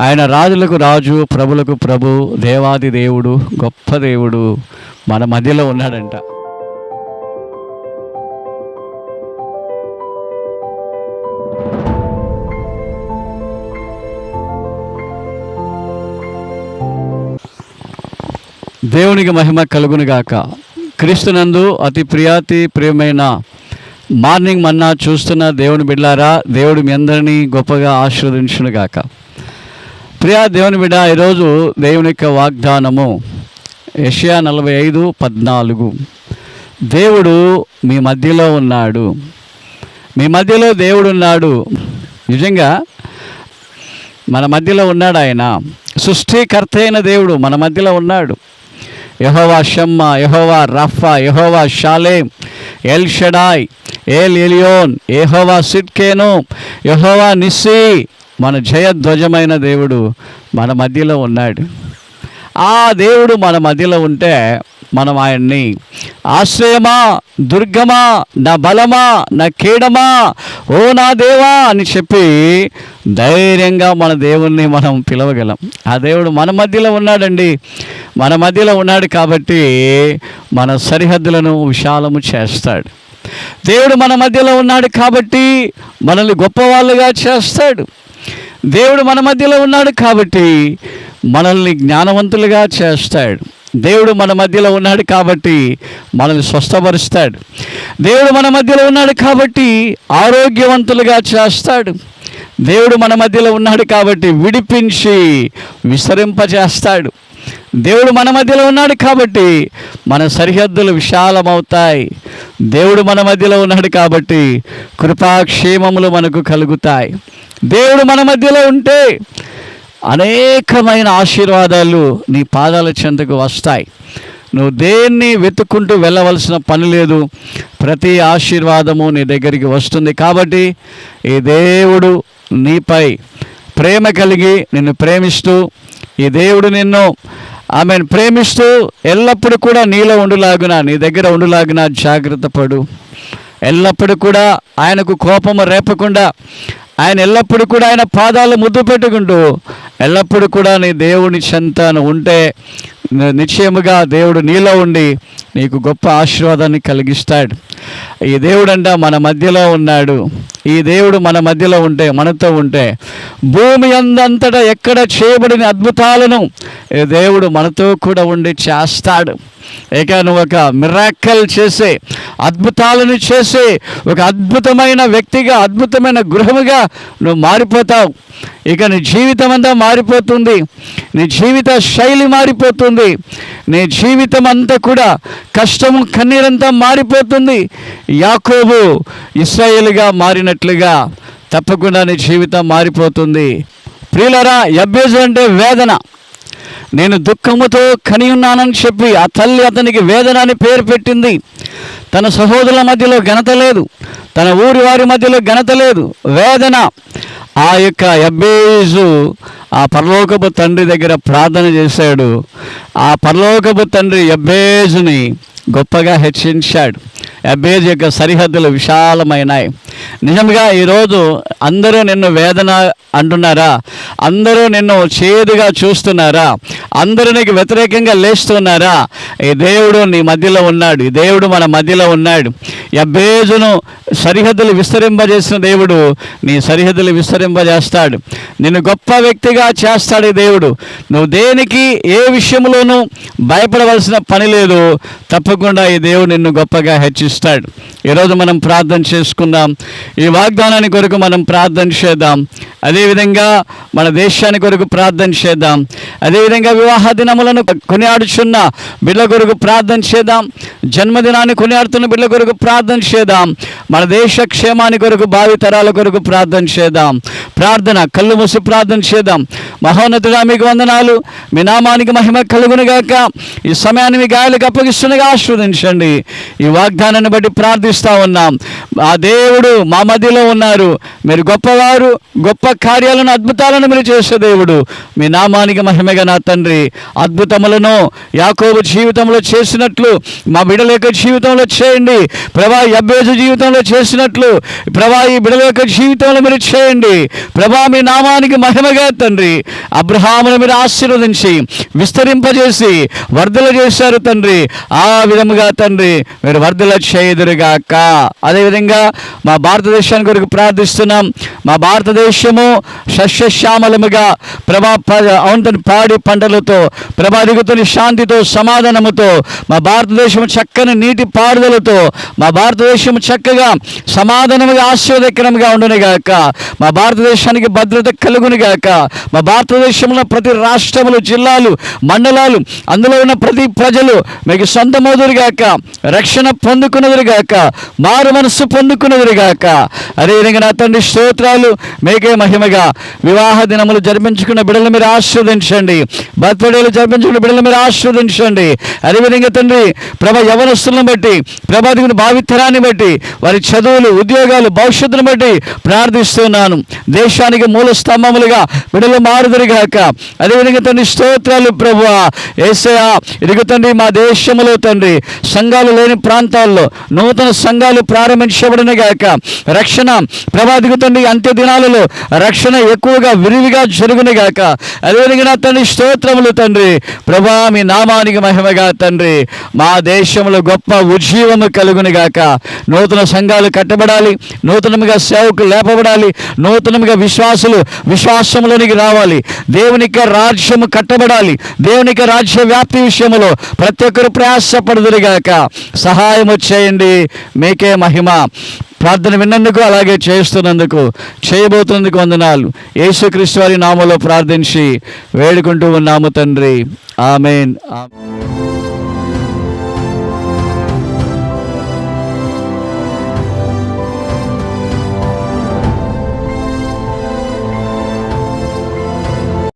ఆయన రాజులకు రాజు ప్రభులకు ప్రభు దేవాది దేవుడు గొప్ప దేవుడు మన మధ్యలో ఉన్నాడంట. దేవునికి మహిమ కలుగునుగాక క్రీస్తునందు అతి ప్రియాతి ప్రియమైన మార్నింగ్ మన్నా చూస్తున్న దేవుని బిడ్డారా దేవుడు మీ అందరినీ గొప్పగా ఆశీర్వదించునుగాక ప్రియా దేవుని బిడ్డ ఈరోజు దేవుని యొక్క వాగ్దానము యషయా నలభై ఐదు పద్నాలుగు. దేవుడు మీ మధ్యలో ఉన్నాడు. మీ మధ్యలో దేవుడు ఉన్నాడు. నిజంగా మన మధ్యలో ఉన్నాడు ఆయన. సృష్టికర్త అయిన దేవుడు మన మధ్యలో ఉన్నాడు. యహోవా Shammah Jehovah Rapha Jehovah Shalom El Shaddai El Elyon Jehovah Tsidkenu Jehovah Nissi మన జయధ్వజమైన దేవుడు మన మధ్యలో ఉన్నాడు. ఆ దేవుడు మన మధ్యలో ఉంటే మనం ఆయన్ని ఆశ్రయమా దుర్గమా నా బలమా నా కీడమా ఓ నా దేవా అని చెప్పి ధైర్యంగా మన దేవుణ్ణి మనం పిలవగలం. ఆ దేవుడు మన మధ్యలో ఉన్నాడండి. మన మధ్యలో ఉన్నాడు కాబట్టి మన సరిహద్దులను విశాలము చేస్తాడు. దేవుడు మన మధ్యలో ఉన్నాడు కాబట్టి మనల్ని గొప్పవాళ్ళుగా చేస్తాడు. దేవుడు మన మధ్యలో ఉన్నాడు కాబట్టి మనల్ని జ్ఞానవంతులుగా చేస్తాడు. దేవుడు మన మధ్యలో ఉన్నాడు కాబట్టి మనల్ని స్వస్థపరుస్తాడు. దేవుడు మన మధ్యలో ఉన్నాడు కాబట్టి ఆరోగ్యవంతులుగా చేస్తాడు. దేవుడు మన మధ్యలో ఉన్నాడు కాబట్టి విడిపించి విసరింపజేస్తాడు దేవుడు మన మధ్యలో ఉన్నాడు కాబట్టి మన సరిహద్దులు విశాలమవుతాయి. దేవుడు మన మధ్యలో ఉన్నాడు కాబట్టి కృపాక్షేమములు మనకు కలుగుతాయి. దేవుడు మన మధ్యలో ఉంటే అనేకమైన ఆశీర్వాదాలు నీ పాదాల చెంతకు వస్తాయి. నువ్వు దేన్ని వెతుక్కుంటూ వెళ్ళవలసిన పని లేదు. ప్రతి ఆశీర్వాదము నీ దగ్గరికి వస్తుంది కాబట్టి ఈ దేవుడు నీపై ప్రేమ కలిగి నిన్ను ప్రేమిస్తూ ఈ దేవుడు నిన్ను ఆమెను. ప్రేమిస్తూ ఎల్లప్పుడూ కూడా నీలో ఉండులాగున నీ దగ్గర ఉండులాగున జాగ్రత్త పడు. ఎల్లప్పుడూ కూడా ఆయనకు కోపము రేపకుండా ఆయన ఎల్లప్పుడూ కూడా ఆయన పాదాలు ముద్దు పెట్టుకుంటూ ఎల్లప్పుడూ కూడా నీ దేవుని చెంతను ఉంటే నిశ్చయముగా దేవుడు నీలో ఉండి నీకు గొప్ప ఆశీర్వాదాన్ని కలిగిస్తాడు. ఈ దేవుడంట మన మధ్యలో ఉన్నాడు. ఈ దేవుడు మన మధ్యలో ఉంటే మనతో ఉంటే భూమి అందంతటా ఎక్కడ చేయబడిన అద్భుతాలను దేవుడు మనతో కూడా ఉండి చేస్తాడు. ఇక నువ్వు ఒక మిరాకల్ చేసే అద్భుతాలను చేసే ఒక అద్భుతమైన వ్యక్తిగా అద్భుతమైన గృహముగా నువ్వు మారిపోతావు. ఇక నీ జీవితం అంతా మారిపోతుంది. నీ జీవిత శైలి మారిపోతుంది. నీ జీవితం అంతా కూడా కష్టము కన్నీరంతా మారిపోతుంది. యాకోబు మారినట్టు మారినట్లుగా తప్పకుండా నీ జీవితం మారిపోతుంది. ప్రియులరా ఎబ్బేజు అంటే వేదన. నేను దుఃఖముతో కని ఉన్నానని చెప్పి ఆ తల్లి అతనికి వేదన అని పేరు పెట్టింది. తన సహోదరుల మధ్యలో ఘనత లేదు. తన ఊరి వారి మధ్యలో ఘనత లేదు. వేదన. ఆ యొక్క ఎబ్బేజు ఆ పరలోకపు తండ్రి దగ్గర ప్రార్థన చేశాడు. ఆ పరలోకపు తండ్రి ఎబ్బేజుని గొప్పగా హెచ్చించాడు. ఎబ్బేజ్ యొక్క సరిహద్దులు విశాలమైనాయి. నిజంగా ఈరోజు అందరూ నిన్ను వేదన అంటున్నారా? అందరూ నిన్ను చేదుగా చూస్తున్నారా? అందరూ నీకు వ్యతిరేకంగా లేస్తున్నారా? ఈ దేవుడు నీ మధ్యలో ఉన్నాడు. ఈ దేవుడు మన మధ్యలో ఉన్నాడు. ఎబ్బేజును సరిహద్దులు విస్తరింపజేసిన దేవుడు నీ సరిహద్దులు విస్తరింపజేస్తాడు. నిన్ను గొప్ప వ్యక్తిగా చేస్తాడు ఈ దేవుడు. నువ్వు దేనికి ఏ విషయంలోనూ భయపడవలసిన పని లేదు. తప్పకుండా ఈ దేవుడు నిన్ను గొప్పగా హెచ్చిస్తాడు. ఈరోజు మనం ప్రార్థన చేసుకుందాం. ఈ వాగ్దానాన్ని కొరకు మనం ప్రార్థన చేద్దాం. అదేవిధంగా మన దేశాన్ని కొరకు ప్రార్థన చేద్దాం. అదేవిధంగా వివాహ దినములను కొనియాడుచున్న బిడ్డ కొరకు ప్రార్థన చేద్దాం. జన్మదినాన్ని కొనియాడుతున్న బిడ్డ కొరకు ప్రార్థన చేద్దాం. మన దేశ క్షేమాన్ని కొరకు భావి తరాల కొరకు ప్రార్థన చేద్దాం. ప్రార్థన కళ్ళు మూసి ప్రార్థన చేద్దాం. మహోన్నతుడా మీకు వందనాలు. మీ నామానికి మహిమ కలుగునుగాక ఈ సమయాన్ని మీ గాయాలకు అప్పగిస్తుండగా ఆస్వాదించండి ఈ వాగ్దానాన్ని బట్టి ప్రార్థిస్తా ఉన్నాం. ఆ దేవుడు మా మధ్యలో ఉన్నారు. మీరు గొప్పవారు గొప్ప కార్యాలను అద్భుతాలను మీరు చేసే దేవుడు. మీ నామానికి మహిమగా నా తండ్రి. అద్భుతములను యాకోబు జీవితంలో చేసినట్లు మా బిడల యొక్క జీవితంలో చేయండి. ప్రభా అభ్యర్థి జీవితంలో చేసినట్లు ప్రభా ఈ బిడల యొక్క జీవితంలో మీరు చేయండి. ప్రభా మీ నామానికి మహిమగా తండ్రి. అబ్రహామును మీరు ఆశీర్వదించి విస్తరింపజేసి వర్ధల చేశారు తండ్రి. ఆ విధముగా తండ్రి మీరు వర్ధల చేయదురుగాక. అదేవిధంగా మా భారతదేశాన్ని కొరకు ప్రార్థిస్తున్నాం. మా భారతదేశము సస్యశ్యామలముగా ప్రభా అవుతుంది పాడి పంటలతో ప్రభా దిగుతుని శాంతితో సమాధానముతో మా భారతదేశం చక్కని నీటి పారుదలతో మా భారతదేశం చక్కగా సమాధానముగా ఆశీర్వదకరంగా ఉండునుగాక మా భారతదేశానికి భద్రత కలుగునుగాక మా భారతదేశంలో ప్రతి రాష్ట్రములు జిల్లాలు మండలాలు అందులో ఉన్న ప్రతి ప్రజలు మీకు సొంతమవుదురుగాక రక్షణ పొందుకున్నదురుగాక మారు మనస్సు పొందుకున్నదురుగాక అదేవిధంగా నా తండ్రి స్తోత్రాలు మీకే మహిమగా. వివాహ దినములు జరిపించుకున్న బిడ్డలు మీరు ఆశీర్వదించండి. బర్త్డేలు జరిపించుకున్న బిడ్డలు మీరు ఆశీర్వదించండి. అదేవిధంగా తండ్రి ప్రభ యవనస్తులను బట్టి ప్రభాదిగుని భావితరాన్ని బట్టి వారి చదువులు ఉద్యోగాలు భవిష్యత్తును బట్టి ప్రార్థిస్తున్నాను. దేశానికి మూల స్తంభములుగా బిడ్డలు మారుదురుగాక. అదేవిధంగా తండ్రి స్తోత్రాలు ప్రభు. ఏసయా ఇదిగో తండ్రి మా దేశంలో తండ్రి సంఘాలు లేని ప్రాంతాల్లో నూతన సంఘాలు ప్రారంభించబడిన గాక రక్షణ ప్రభాదిగు తండ్రి అంత్య దినాలలో రక్షణ ఎక్కువగా విరివిగా జరుగును గాక. అదేవిధంగా నా తండ్రి స్తోత్రములు తండ్రి. ప్రభా మీ నామానికి మహిమగా తండ్రి. మా దేశంలో గొప్ప ఉజ్జీవము కలుగును గాక. నూతన సంఘాలు కట్టబడాలి. నూతనముగా సేవకులు లేపబడాలి. నూతనముగా విశ్వాసులు విశ్వాసంలోనికి రావాలి. దేవునికి రాజ్యము కట్టబడాలి. దేవునికి రాజ్య వ్యాప్తి విషయంలో ప్రతి ఒక్కరు ప్రయాసపడదురుగాక సహాయం వచ్చేయండి మీకే మహిమ. ప్రార్థన విన్నందుకు అలాగే చేస్తున్నందుకు చేయబోతున్నందుకు వందనాలు. యేసుక్రీస్తు వారి నామలో ప్రార్థించి వేడుకుంటూ ఉన్నాము తండ్రి. ఆమెన్. ఆమెన్.